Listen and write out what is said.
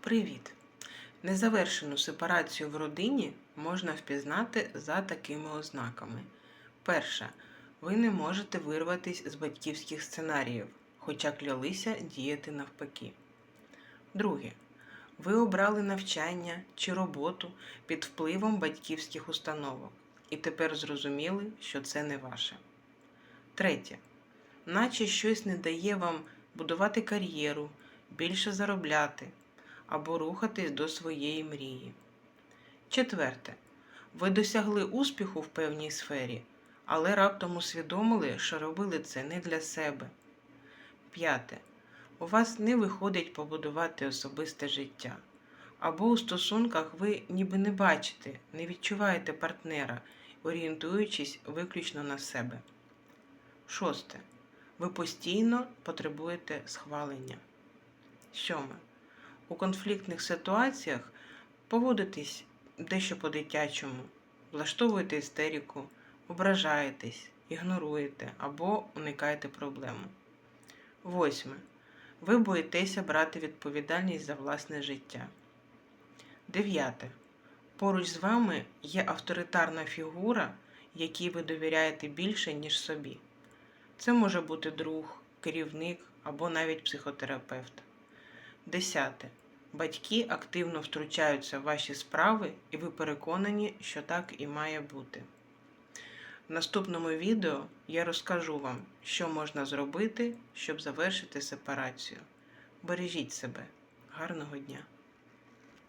Привіт! Незавершену сепарацію в родині можна впізнати за такими ознаками. Перше. Ви не можете вирватися з батьківських сценаріїв, хоча клялися діяти навпаки. Друге. Ви обрали навчання чи роботу під впливом батьківських установок і тепер зрозуміли, що це не ваше. Третє. Наче щось не дає вам будувати кар'єру, більше заробляти або рухатись до своєї мрії. Четверте. Ви досягли успіху в певній сфері, але раптом усвідомили, що робили це не для себе. П'яте. У вас не виходить побудувати особисте життя. Або у стосунках ви ніби не бачите, не відчуваєте партнера, орієнтуючись виключно на себе. Шосте. Ви постійно потребуєте схвалення. Сьоме. У конфліктних ситуаціях поводитесь дещо по-дитячому, влаштовуєте істерику, ображаєтесь, ігноруєте або уникаєте проблему. Восьме. Ви боїтеся брати відповідальність за власне життя. Дев'яте. Поруч з вами є авторитарна фігура, якій ви довіряєте більше, ніж собі. Це може бути друг, керівник або навіть психотерапевт. Десяте. Батьки активно втручаються в ваші справи, і ви переконані, що так і має бути. В наступному відео я розкажу вам, що можна зробити, щоб завершити сепарацію. Бережіть себе. Гарного дня!